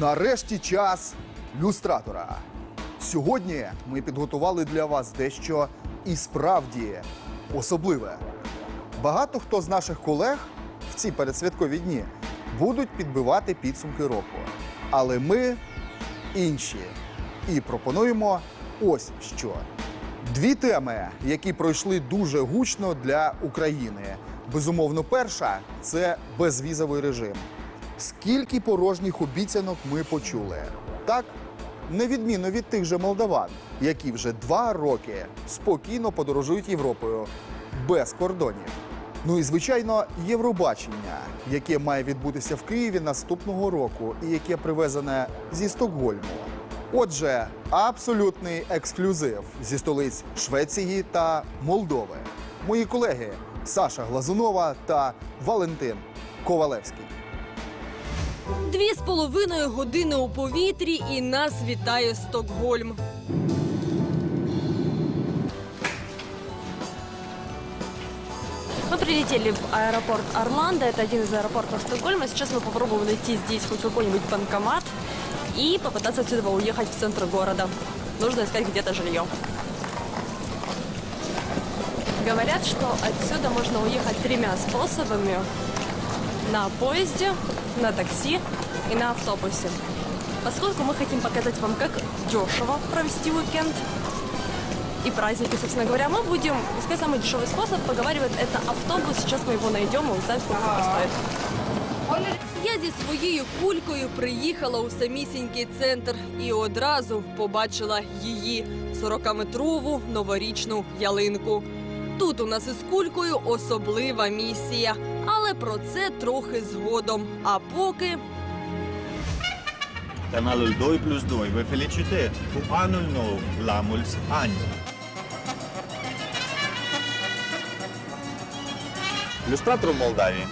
Нарешті час люстратора. Сьогодні ми підготували для вас дещо і справді особливе. Багато хто з наших колег в ці передсвяткові дні будуть підбивати підсумки року. Але ми інші. І пропонуємо ось що. Дві теми, які пройшли дуже гучно для України. Безумовно, перша це безвізовий режим. Скільки порожніх обіцянок ми почули? Так, невідмінно від тих же молдаван, які вже два роки спокійно подорожують Європою без кордонів. Ну і звичайно, Євробачення, яке має відбутися в Києві наступного року, і яке привезене зі Стокгольму. Отже, абсолютний ексклюзив зі столиць Швеції та Молдови. Мої колеги Саша Глазунова та Валентин Ковалевський. Дві з половиною години у повітрі і нас вітає Стокгольм. Мы прилетели в аэропорт Орландо, это один из аэропортов Стокгольма. Сейчас мы попробуем найти здесь хоть какой-нибудь банкомат и попытаться отсюда уехать в центр города. Нужно искать где-то жилье. Говорят, что отсюда можно уехать тремя способами. На поезде, на такси и на автобусе. Поскольку мы хотим показать вам, как дешево провести уикенд, и праздники, собственно говоря, мы будем искать самый дешевый способ. Поговаривает, это автобус. Сейчас мы его найдем и узнаем, сколько это стоит. Я зі своєю кулькою приїхала у самісінький центр і одразу побачила її 40-метрову новорічну ялинку. Тут у нас із кулькою особлива місія, але про це трохи згодом. А поки Canalul 2 plus 2 vă felicitări cu anul nou la mulți ani! Люстратор в Молдавії.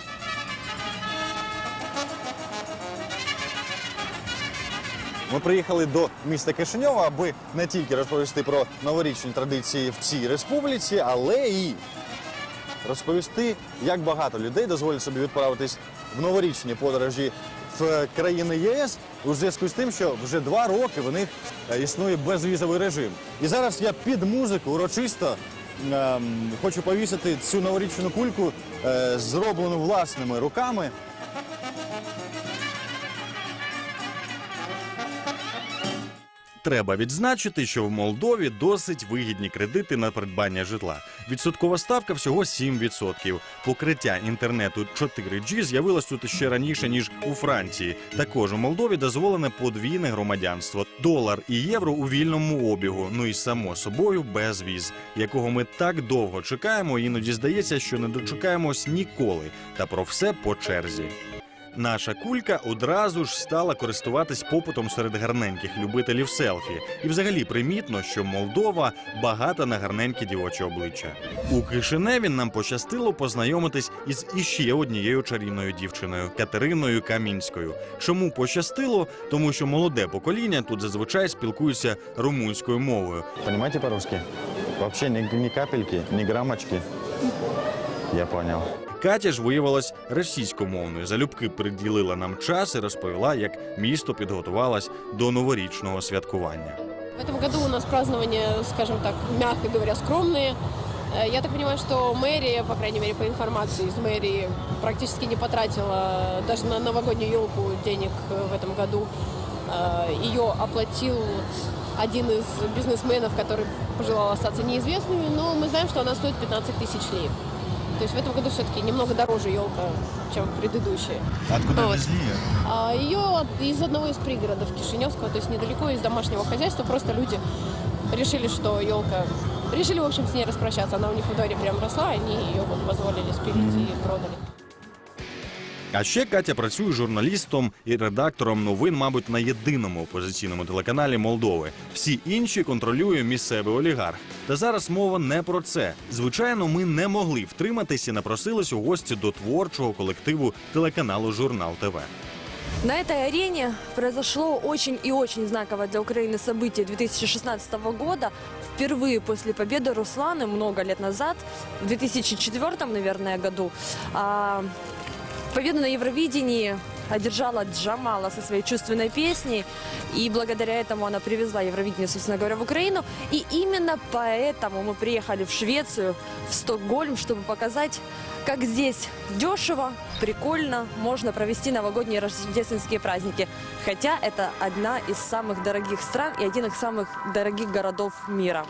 Ми приїхали до міста Кишиньова, аби не тільки розповісти про новорічні традиції в цій республіці, але і розповісти, як багато людей дозволять собі відправитись в новорічні подорожі в країни ЄС у зв'язку з тим, що вже два роки в них е, існує безвізовий режим. І зараз я під музику урочисто ем, хочу повісити цю новорічну кульку, е, зроблену власними руками. Треба відзначити, що в Молдові досить вигідні кредити на придбання житла. Відсоткова ставка всього 7%. Покриття інтернету 4G з'явилось тут ще раніше ніж у Франції. Також у Молдові дозволене подвійне громадянство, долар і євро у вільному обігу. Ну і само собою без віз, якого ми так довго чекаємо. Іноді здається, що не дочекаємось ніколи. Та про все по черзі. Наша кулька одразу ж стала користуватись попитом серед гарненьких любителів селфі. І взагалі примітно, що Молдова багата на гарненькі дівочі обличчя. У Кишиневі нам пощастило познайомитись із іще однією чарівною дівчиною Катериною Камінською. Чому пощастило? Тому що молоде покоління тут зазвичай спілкуються румунською мовою. Понимаете по-русски? Вообще ни, ни капельки, ни граммочки. Я понял. Катя ж виявилась російськомовною. Залюбки приділила нам час і розповіла, як місто підготувалось до новорічного святкування. В этом году у нас празднования, скажем так, мягко говоря, скромные. Э, Я так понимаю, что мэрия, по крайней мере, по информации из мэрии, практически не потратила даже на новогоднюю елку денег э, в этом году. Э, Ее оплатил один из бизнесменов, который пожелал остаться неизвестными, но мы знаем, что она стоит 15 тысяч лир. То есть в этом году все-таки немного дороже елка, чем предыдущая. Откуда Вот. везли ее? А Ее из одного из пригородов Кишиневского, то есть недалеко из домашнего хозяйства. Просто люди решили, что елка... Решили, в общем, с ней распрощаться. Она у них в дворе прям росла, они ее вот позволили спилить и продали. А ще Катя працює журналістом і редактором новин, мабуть, на єдиному опозиційному телеканалі Молдови. Всі інші контролює місцевий олігарх. Та зараз мова не про це. Звичайно, ми не могли втриматися і напросились у гості до творчого колективу телеканалу Журнал ТВ. На этой арене произошло очень и очень знаковое для Украины событие 2016 года. Впервые после победы Русланы много лет назад, в 2004, наверное, году, а, победу на Евровидении одержала Джамала со своей чувственной песней. И благодаря этому она привезла Евровидение, собственно говоря, в Украину. И именно поэтому мы приехали в Швецию, в Стокгольм, чтобы показать, как здесь дешево, прикольно можно провести новогодние рождественские праздники. Хотя это одна из самых дорогих стран и один из самых дорогих городов мира.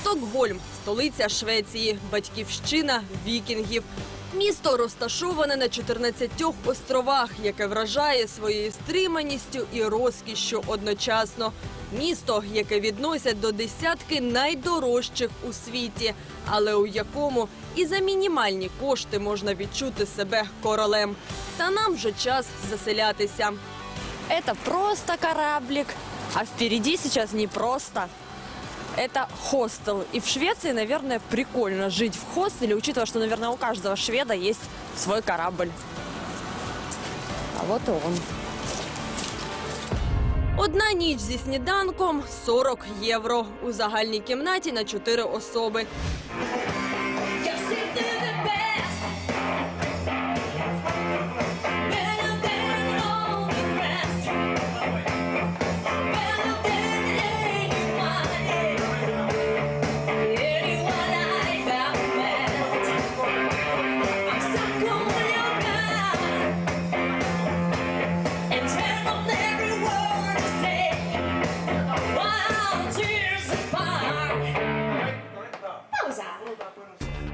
Стокгольм столиця Швеції, батьківщина вікінгів. Місто розташоване на 14 островах, яке вражає своєю стриманістю і розкішшю одночасно. Місто, яке відносять до десятки найдорожчих у світі, але у якому і за мінімальні кошти можна відчути себе королем. Та нам вже час заселятися. Это просто кораблик, а впереди сейчас не просто. Это хостел. И в Швеции, наверное, прикольно жить в хостеле, учитывая, что, наверное, у каждого шведа есть свой корабль. А вот и он. Одна ніч зі сніданком 40 євро у загальній кімнаті на 4 особи.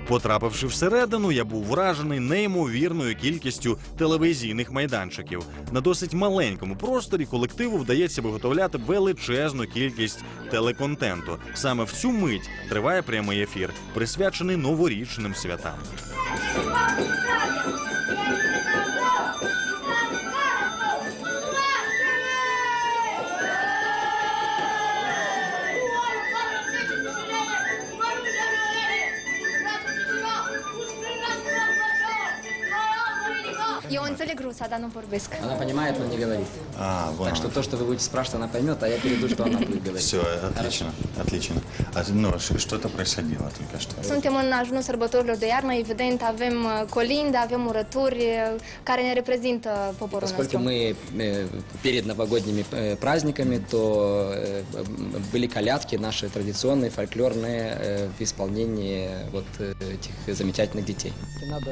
Потрапивши всередину, я був вражений неймовірною кількістю телевізійних майданчиків. На досить маленькому просторі колективу вдається виготовляти величезну кількість телеконтенту. Саме в цю мить триває прямий ефір, присвячений новорічним святам. Eu înțeleg rusa, dar nu vorbesc. Она понимает, но не говорит. А, вон Так что оно. то, что вы будете спрашивать, она поймет, а я перейду, что она будет говорить. Все, отлично, отлично. А, ну, ш- что-то происходило только что. Suntem în ajunul sărbătorilor de iarnă, evident avem uh, colinde, avem urături uh, care ne reprezintă poporul Поскольку nostru. мы э, перед новогодними э, праздниками, то э, м, были колядки наши традиционные, фольклорные, э, в исполнении вот э, этих замечательных детей. Надо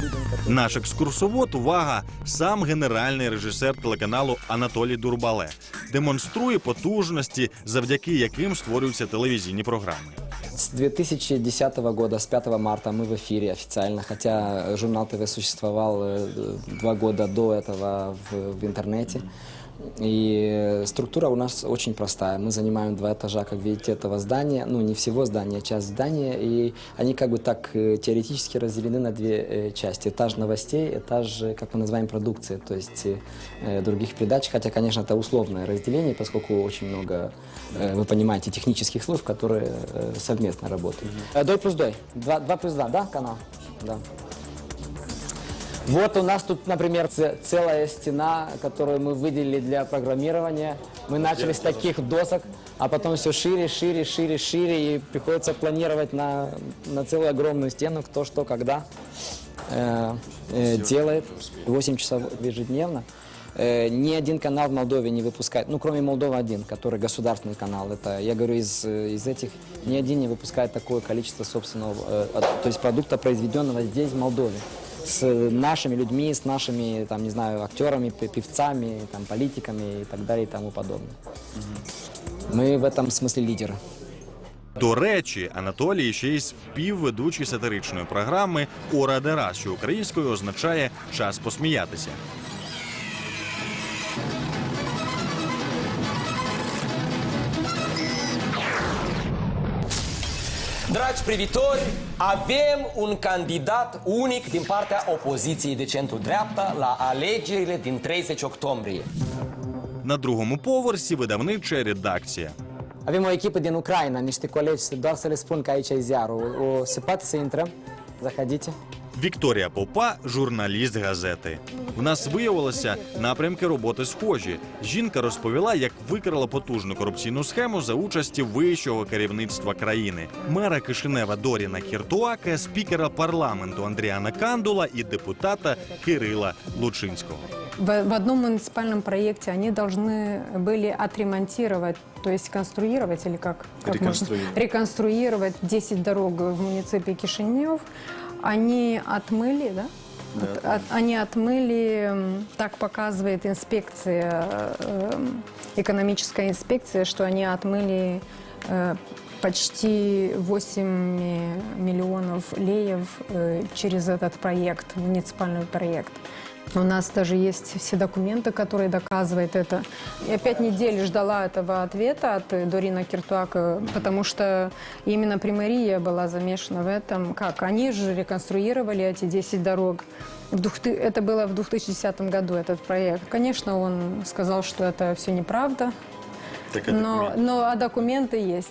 людям, которые... Наш екскурсовод, увага, сам генеральний режисер телеканалу Анатолій Дурбале демонструє потужності, завдяки яким створюються телевізійні програми. С 2010 года, с 5 марта мы в эфире официально, хотя журнал ТВ существовал э, два года до этого в, в интернете. И структура у нас очень простая. Мы занимаем два этажа, как видите, этого здания. Ну, не всего здания, а часть здания. И они как бы так э, теоретически разделены на две э, части. Этаж новостей, этаж, э, как мы называем, продукции, то есть других передач. Хотя, конечно, это условное разделение, поскольку очень много, вы понимаете, технических служб, которые совместно работают. Дой плюс дой. Два, два плюс два, да, канал? Да. Вот у нас тут, например, целая стена, которую мы выделили для программирования. Мы начали с таких досок, а потом все шире, шире, шире, шире, и приходится планировать на, на целую огромную стену, кто что, когда э, э, делает. 8 часов ежедневно. Э, ни один канал в Молдове не выпускает, ну, кроме Молдова один, который государственный канал. Это, я говорю, из, э, из этих ни один не выпускает такое количество собственного, э, то есть продукта, произведенного здесь, в Молдове с нашими людьми, с нашими, там, не знаю, актерами, пе- певцами, там, политиками и так далее и тому подобное. Мы в этом смысле лидеры. До речі, Анатолій ще й співведучий сатиричної програми Ора Дера, що українською означає час посміятися. Dragi privitori, avem un candidat unic din partea opoziției de centru-dreapta la alegerile din 30 octombrie. На другому поверсі видавнича редакція. Avem o echipă din Ucraina, niște colegi, doar să le spun că aici e ziarul. O, se poate să intrăm? Заходите. Вікторія Попа, журналіст газети. У нас виявилося напрямки роботи схожі. Жінка розповіла, як викрила потужну корупційну схему за участі вищого керівництва країни, мера Кишинева Доріна Кіртуака, спікера парламенту Андріана Кандула і депутата Кирила Лучинського. В, в одном муниципальном проекте они должны были отремонтировать, то есть конструировать или как? как можно? Реконструировать. Реконструировать 10 дорог в муниципе Кишинев. Они отмыли, да? От- от- они отмыли, м, так показывает инспекция, э, м, экономическая инспекция, что они отмыли э, почти 8 миллионов леев э, через этот проект, муниципальный проект. У нас даже есть все документы, которые доказывают это. Я пять недель ждала этого ответа от э, Дорина Киртуака, потому что именно примария была замешана в этом. Как? Они же реконструировали эти 10 дорог. В двух ты- Это было в 2010 году, этот проект. Конечно, он сказал, что это все неправда, но, но а документы есть.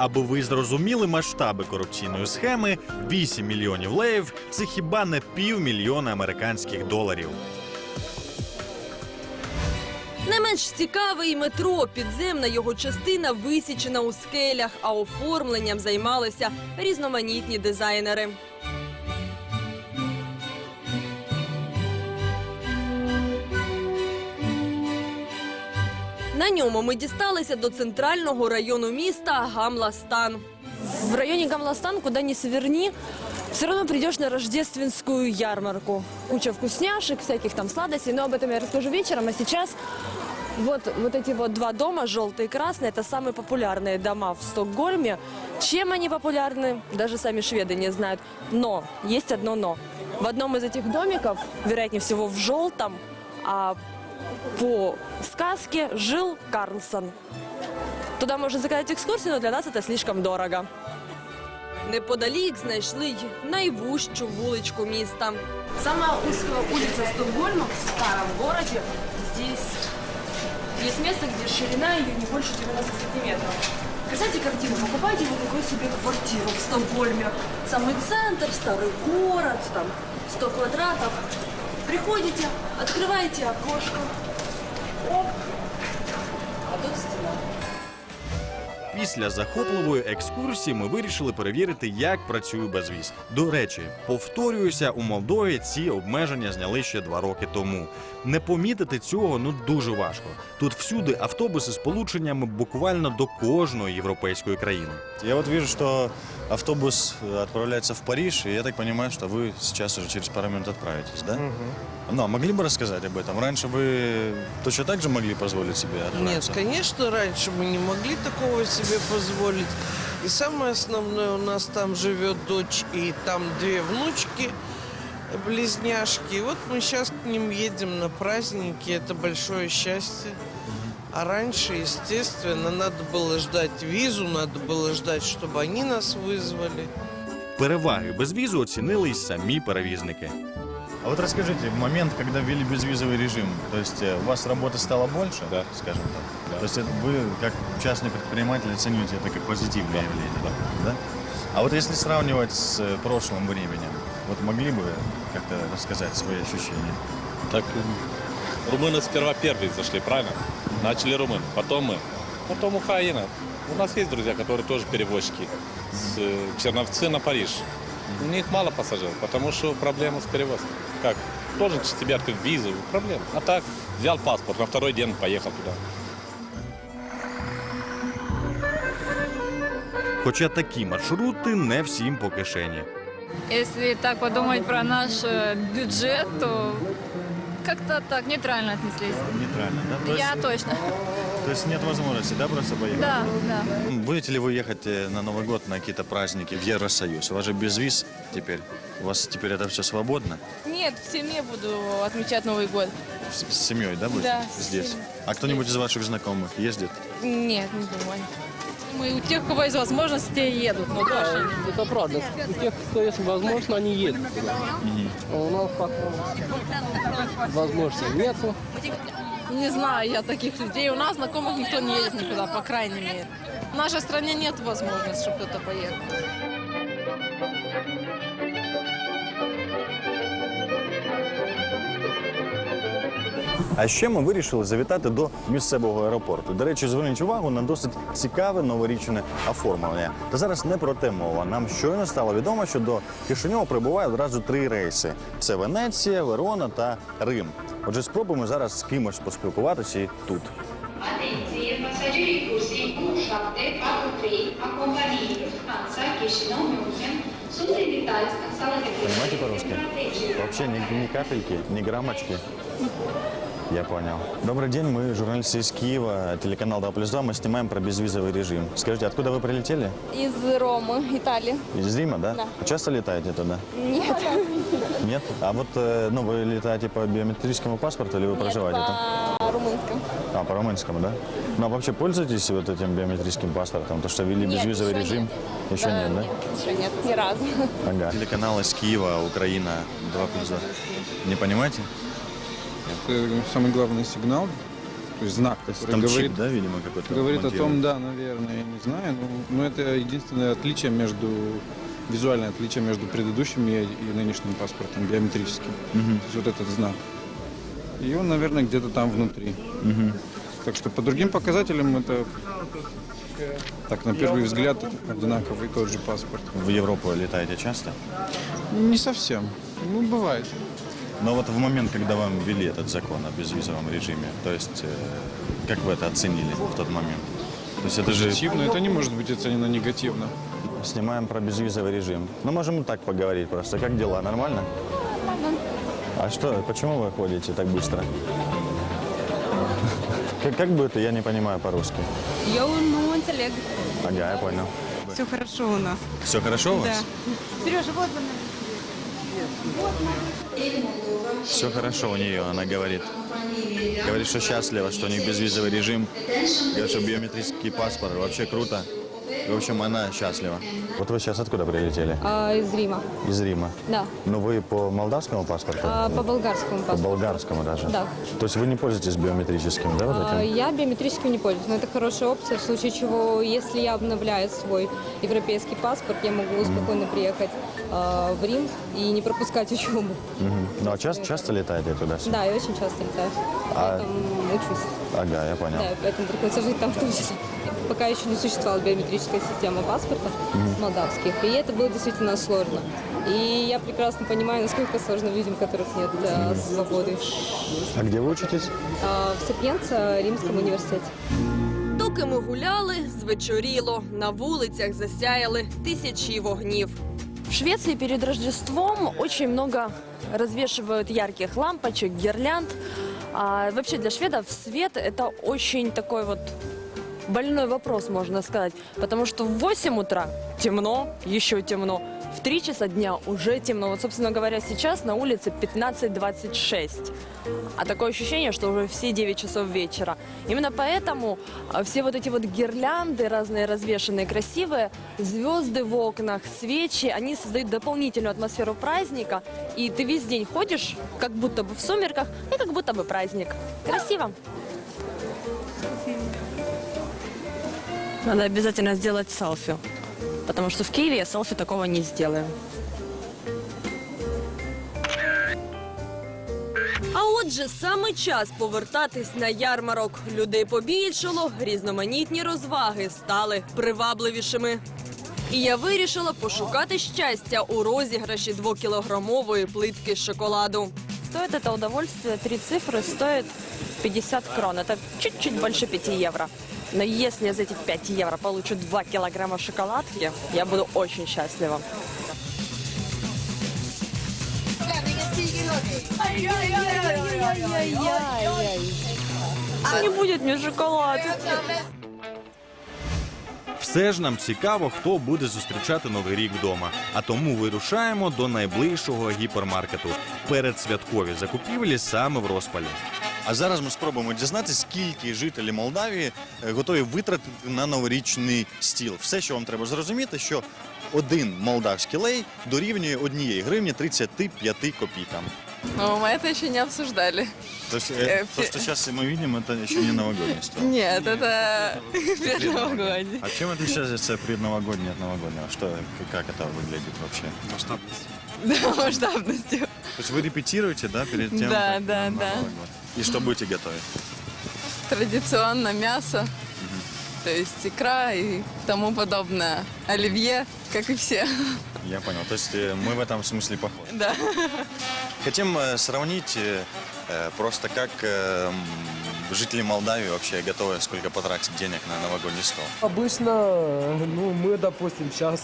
Аби ви зрозуміли масштаби корупційної схеми, 8 мільйонів леїв це хіба не півмільйона американських доларів. Не менш цікавий метро. Підземна його частина висічена у скелях, а оформленням займалися різноманітні дизайнери. На ньому ми дісталися до центрального району міста Гамластан. В районе Гамластан, куда ни сверни, все равно придешь на рождественскую ярмарку. Куча вкусняшек, всяких там сладостей, но об этом я расскажу вечером. А сейчас вот, вот эти вот два дома, желтый и красный, это самые популярные дома в Стокгольме. Чем они популярны, даже сами шведы не знают. Но, есть одно но. В одном из этих домиков, вероятнее всего в желтом, а по сказке жил Карлсон. Туда можно заказать экскурсию, но для нас это слишком дорого. Неподалік знайшли й найвужчу вуличку міста. Самая узкая улица Стокгольма в старом городе. Здесь есть место, где ширина ее не больше 90 сантиметров. Представьте картину, покупайте вот такую себе квартиру в Стокгольме. Самый центр, старый город, там 100 квадратов. Приходите, открываете окошко. Оп. А тут стена Після захопливої екскурсії ми вирішили перевірити, як працює безвіз. До речі, повторююся, у Молдові ці обмеження зняли ще два роки тому. Не помітити цього ну дуже важко. Тут всюди автобуси з полученнями буквально до кожної європейської країни. Я вот вижу, что автобус э, отправляется в Париж, и я так понимаю, что вы сейчас уже через пару минут отправитесь, да? Ну, а могли бы рассказать об этом? Раньше вы точно так же могли позволить себе Нет, отправиться? конечно, раньше мы не могли такого себе позволить. И самое основное, у нас там живет дочь и там две внучки, близняшки. И вот мы сейчас к ним едем на праздники, это большое счастье. А раньше, естественно, надо было ждать визу, надо было ждать, чтобы они нас вызвали. Переваги безвізу оцінили й самі перевізники. А вот расскажите, в момент, когда ввели безвизовый режим, то есть э, у вас работы стало больше, да. скажем так? То есть это вы, как частный предприниматель, оцениваете это как позитивное явление, да. А вот если сравнивать с э, прошлым временем, вот могли бы как-то рассказать свои ощущения? Так румыны сперва первые зашли, правильно? Начали румын, потом мы, потом Украина. У нас есть друзья, которые тоже перевозчики. С э, Черновцы на Париж. У них мало пассажиров, потому что проблема с перевозкой. Как? Тоже тебе открыть визу, проблема. А так, взял паспорт, на второй день поехал туда. Хоча такі маршрути не всім по кишені. Если так подумать про наш э, бюджет, то как-то так нейтрально отнеслись. Нейтрально, да? То Я есть, точно. то есть нет возможности, да, просто поехать? Да, да. Будете ли вы ехать э, на Новый год на какие-то праздники в Евросоюз? У вас же без виз теперь. У вас теперь это все свободно? Нет, в семье буду отмечать Новый год. С, с семьей, да, будете? Да, с Здесь. семьей. А кто-нибудь из ваших знакомых ездит? Нет, не думаю. Мы у тех, у кого есть возможность, те едут. Но Да, это правда. У тех, кто есть возможность, они едут. А у нас пока возможности нету. Не знаю я таких людей. У нас знакомых никто не едет никуда, по крайней мере. В нашей стране нет возможности, чтобы кто-то поехал. А ще ми вирішили завітати до місцевого аеропорту. До речі, зверніть увагу на досить цікаве новорічне оформлення. Та зараз не про те мова. Нам щойно стало відомо, що до Кишиньова прибуває одразу три рейси: це Венеція, Верона та Рим. Отже, спробуємо зараз з кимось поспілкуватися і тут. Atenție, pasagerii cursei 1743 a companiei Lufthansa Chișinău München sunt invitați în sala de Понимаете по-русски? Вообще ни, ни капельки, ни граммочки. Я понял. Добрый день, мы журналисты из Киева, телеканал 2 плюс 2. Мы снимаем про безвизовый режим. Скажите, откуда вы прилетели? Из Ромы, Италии. Из Рима, да? Да. Часто летаете туда? Нет. Нет? А вот, э, ну, вы летаете по биометрическому паспорту или вы проживаете там? По румынскому. А, по румынскому, да? Ну, а вообще пользуетесь вот этим биометрическим паспортом? То, что ввели Нет, безвизовый еще режим? нет. Еще нет, да? Еще нет, ни разу. Ага. Телеканал из Киева, Украина, 2 плюс 2. Не понимаете? Это самый главный сигнал, то есть знак, который Там говорит, чип, да, видимо, какой-то говорит о том, да, наверное, я не знаю, но, но это единственное отличие между визуальное отличие между предыдущим и, и нынешним паспортом биометрическим. Мгм. То есть вот этот знак. И он, наверное, где-то там внутри. Мгм. Так что по другим показателям это так на первый взгляд одинаковый тот же паспорт. В Европу летаете часто? Не совсем. Ну, бывает. Но вот в момент, когда вам ввели этот закон о безвизовом режиме, то есть э, как вы это оценили в тот момент? То есть это же... Позитивно, это не может быть оценено негативно. Снимаем про безвизовый режим. Ну, можем так поговорить просто. Как дела? Нормально? А что, почему вы ходите так быстро? Как, как бы это, я не понимаю по-русски. Я ну, интеллект. Ага, я понял. Все хорошо у нас. Все хорошо у вас? Да. Сережа, вот она. Все хорошо у нее, она говорит. Говорит, что счастлива, что у них безвизовый режим. Говорит, что биометрический паспорт. Вообще круто. В общем, она счастлива. Вот вы сейчас откуда прилетели? А, из Рима. Из Рима. Да. Ну, вы по молдавскому паспорту? А, по болгарскому По паспорту. болгарскому даже? Да. То есть вы не пользуетесь биометрическим, да, вот А, этим? Я биометрическим не пользуюсь, но это хорошая опция, в случае чего, если я обновляю свой европейский паспорт, я могу спокойно приехать а, в Рим и не пропускать учебу. Мгм. Ну, а часто, часто летаете туда? Да, я очень часто летаю. А- Поэтому учусь. Ага, я понял. Да, поэтому приходится жить там в том числе. Пока еще не существовала биометрическая система паспорта Мгм. молдавских, и это было действительно сложно. И я прекрасно понимаю, насколько сложно людям, которых нет для свободы. А где вы учитесь? А, В Сапьенце, Римском университете. Доки ми гуляли, звечоріло. На вулицях засяяли тисячі вогнів. В Швеции перед Рождеством очень много развешивают ярких лампочек, гирлянд. А вообще для шведов свет это очень такой вот больной вопрос, можно сказать. Потому что в 8 утра темно, еще темно. В 3 часа дня уже темно. Вот, собственно говоря, сейчас на улице 15.26. А такое ощущение, что уже все 9 часов вечера. Именно поэтому а, все вот эти вот гирлянды разные развешенные, красивые, звезды в окнах, свечи, они создают дополнительную атмосферу праздника. И ты весь день ходишь, как будто бы в сумерках, и как будто бы праздник. Красиво. Надо обязательно сделать селфи. Потому что в Киеве я селфи такого не сделаю. А отже, саме час повертатись на ярмарок. Людей побільшало, різноманітні розваги стали привабливішими. І я вирішила пошукати щастя у розіграші двокілограмової плитки шоколаду. Стоит это удовольствие, три цифры, стоит 50 крон. Это чуть-чуть больше 5 евро. Но если я за эти 5 евро получу 2 килограмма шоколадки, я буду очень счастлива. Не будет мне шоколад. Все ж нам цікаво, хто буде зустрічати новий рік вдома. А тому вирушаємо до найближчого гіпермаркету. Передсвяткові закупівлі саме в розпалі. А зараз ми спробуємо дізнатися, скільки жителі Молдавії е, готові витратити на новорічний стіл. Все, що вам треба зрозуміти, що один молдавський лей дорівнює однієї гривні 35 копійкам. Но мы это еще не обсуждали. То, есть, Э, э, то, фи- что сейчас мы видим, это еще не новогодний стол. Нет, это предновогодний. А чем отличается предновогодний от новогоднего? Что, как это выглядит вообще? Да, масштабностью. То есть вы репетируете, да, перед тем, Да, как да, на да. Год? И что будете готовить? Традиционно мясо, то есть икра и тому подобное. Оливье, как и все. Я понял. То есть э, мы в этом смысле похожи. Да. Хотим э, сравнить э, просто как э, м, жители Молдавии вообще готовы сколько потратить денег на новогодний стол. Обычно, ну, мы, допустим, сейчас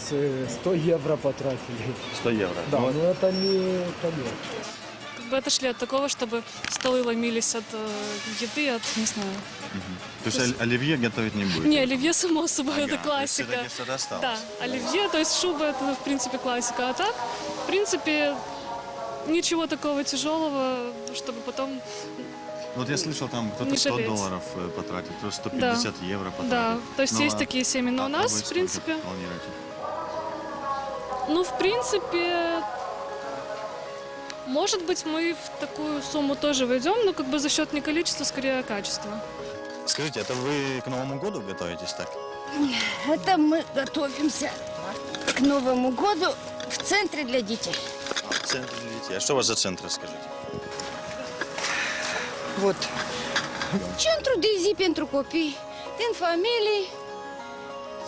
100 евро потратили. 100 евро. Да, Ну, но это не проблема. Как бы отошли от такого, чтобы столы ломились от э, еды, от, не знаю. То есть оль- оливье готовить не будет? Не, оливье, само собой, это Ага, то есть классика. что-то осталось. Да, оливье, то есть шуба, это, в принципе, классика. А так, в принципе, ничего такого тяжелого, чтобы потом... Вот я слышал, там кто-то Не 100 жалеть. долларов э, потратит, кто 150 евро потратит. Да, то есть Ну, есть а- такие семьи, но а- у а нас, в сколько принципе, планируете? ну, в принципе, может быть, мы в такую сумму тоже войдем, но как бы за счет не количества, скорее качества. Скажите, это вы к Новому году готовитесь так? Это мы готовимся к Новому году в центре для детей. В центре для детей. А что у вас за центр, скажите? Вот. Centru de zi pentru copii din familii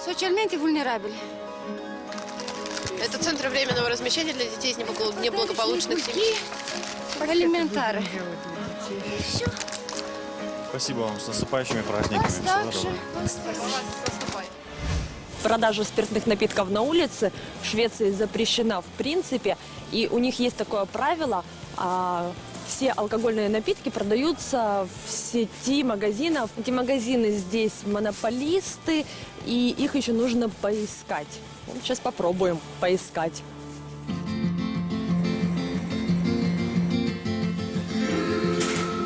socialmente vulnerabili. Это центр временного размещения для детей из неблаго- неблагополучных семей. Элементары. Все. Спасибо вам, с наступающими праздниками. Всего доброго. Продажа спиртных напитков на улице в Швеции запрещена в принципе, и у них есть такое правило. Все алкогольные напитки продаются в сети магазинов. Эти магазины здесь монополисты, и их еще нужно поискать. Вот сейчас попробуем поискать.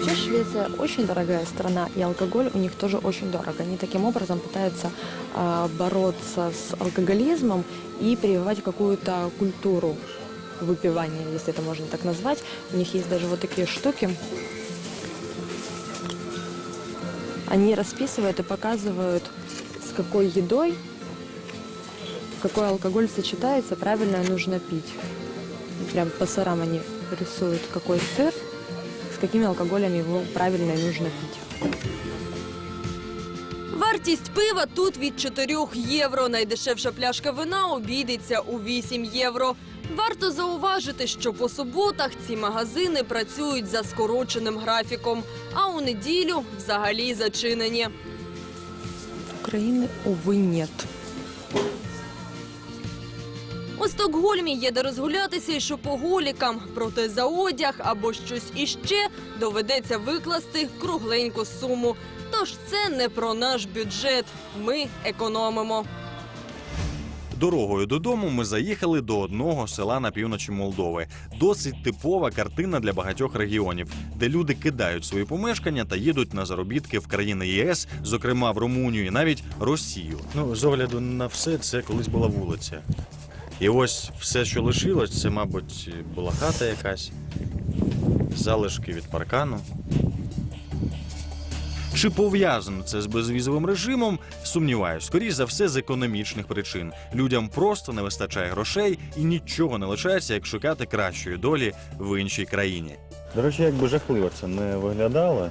Вообще Швеция очень дорогая страна, и алкоголь у них тоже очень дорого. Они таким образом пытаются а, бороться с алкоголизмом и прививать какую-то культуру выпивания, если это можно так назвать. У них есть даже вот такие штуки. Они расписывают и показывают, с какой едой, какой алкоголь сочетается, правильно нужно пить. Прям по сырам они рисуют, какой сыр, с какими алкоголями его правильно и нужно пить. Вартість пива тут від 4 євро. Найдешевша пляшка вина обійдеться у 8 євро. Варто зауважити, що по суботах ці магазини працюють за скороченим графіком, а у неділю взагалі зачинені. України, увы, нет. У Стокгольмі є де розгулятися і шопоголікам. Проте за одяг або щось іще доведеться викласти кругленьку суму. Тож це не про наш бюджет. Ми економимо. Дорогою додому ми заїхали до одного села на півночі Молдови. Досить типова картина для багатьох регіонів, де люди кидають свої помешкання та їдуть на заробітки в країни ЄС, зокрема в Румунію і навіть Росію. Ну з огляду на все, це колись була вулиця. І ось все, що лишилось, це, мабуть, була хата якась, залишки від паркану. Чи пов'язано це з безвізовим режимом? Сумніваюсь, скоріш за все з економічних причин. Людям просто не вистачає грошей і нічого не лишається, як шукати кращої долі в іншій країні. До речі, якби жахливо це не виглядало.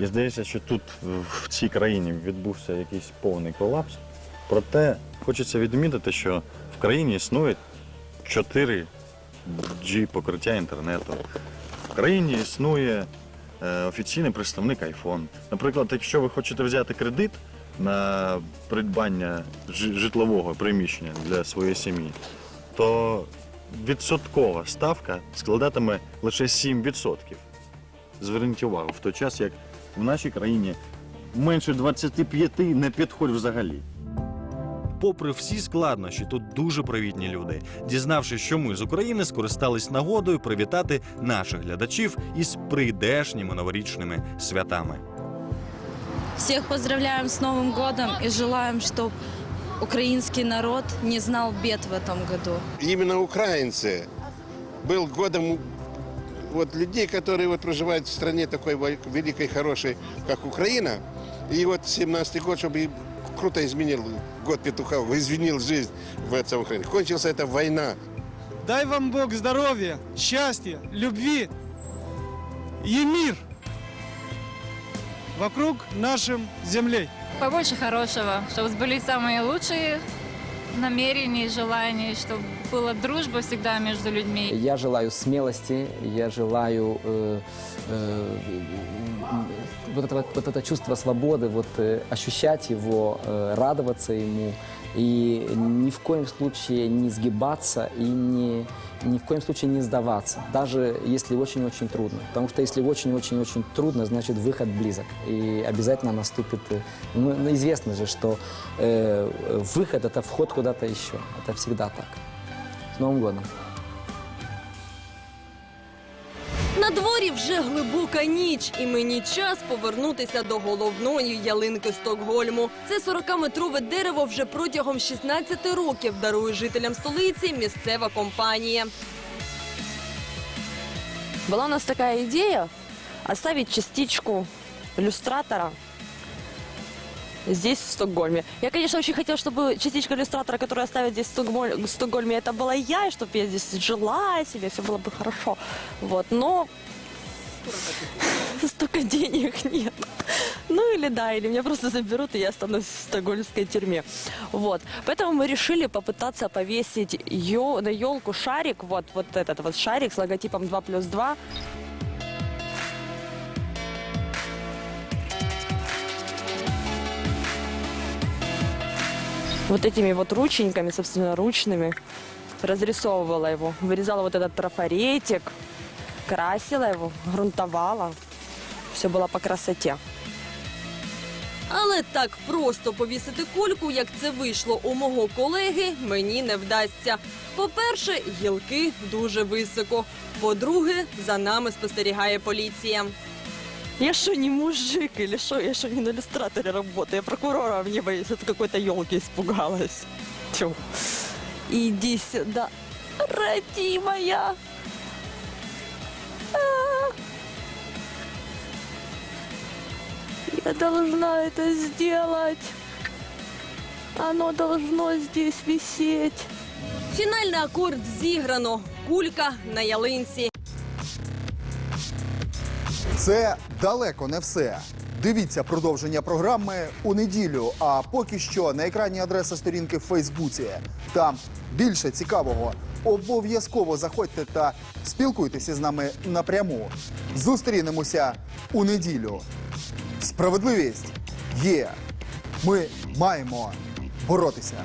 І здається, що тут в цій країні відбувся якийсь повний колапс. Проте хочеться відмітити, що в країні існує 4G покриття інтернету. В країні існує офіційний представник iPhone. Наприклад, якщо ви хочете взяти кредит на придбання житлового приміщення для своєї сім'ї, то відсоткова ставка складатиме лише 7%. Зверніть увагу, в той час як в нашій країні менше 25 не підходить взагалі Попри всі складнощі, тут дуже привітні люди. Дізнавшись, що ми з України скористались нагодою привітати наших глядачів із прийдешніми новорічними святами. Всех поздравляем с Новым годом и желаем, чтобы украинский народ не знал бед в этом году. Именно украинцы был годом вот людей, которые вот проживают в стране такой вой- великой, хорошей, как Украина. И вот 17-й год, чтобы и круто изменил год петуха, изменил жизнь в этом Украине. Кончилась эта война. дай вам Бог здоровья, счастья, любви и мир вокруг нашим землей. Побольше хорошего, чтобы сбылись самые лучшие намерения и желания, чтобы была дружба всегда между людьми. Я желаю смелости, я желаю э, э, вот, это, вот это чувство свободы, вот, э, ощущать его, э, радоваться ему и ни в коем случае не сгибаться и не, ни в коем случае не сдаваться, даже если очень-очень трудно. Потому что если очень-очень-очень трудно, значит выход близок. И обязательно наступит... э, Ну, ну, известно же, что э, выход – это вход куда-то еще. Это всегда так. С Новым годом! дворі вже глибока ніч, і мені час повернутися до головної ялинки Стокгольму. Це 40-метрове дерево вже протягом 16 років дарує жителям столиці місцева компанія. Была у нас такая идея оставить частичку иллюстратора здесь, в Стокгольме. Я, конечно, очень хотела, чтобы частичка иллюстратора, которую оставят здесь, в Стокгольме, в Стокгольме, это была я, и чтобы я здесь жила себе, все было бы хорошо. Вот, но столько денег нет. Ну или да, или меня просто заберут, и я останусь в стокгольмской тюрьме. Вот. Поэтому мы решили попытаться повесить ё- на елку шарик, вот, вот этот вот шарик с логотипом 2 плюс 2. Вот этими вот рученьками, собственно, ручными разрисовывала его. Вырезала вот этот трафаретик, красила его, грунтовала. Все было по красоте. Але так просто повісити кульку, як це вийшло у мого колеги, мені не вдасться. По-перше, гілки дуже високо. По-друге, за нами спостерігає поліція. Я что, не мужик или что? Я что, не на иллюстраторе работаю? Я прокурора не боюсь, от какой-то елки испугалась. Тьфу. Иди сюда, родимая. Я должна это сделать. Оно должно здесь висеть. Фінальний акорд зіграно. Кулька на ялинці. Це далеко не все. Дивіться продовження програми у неділю. А поки що на екрані адреса сторінки в Фейсбуці. Там більше цікавого. Обов'язково заходьте та спілкуйтеся з нами напряму. Зустрінемося у неділю. Справедливість є. Ми маємо боротися.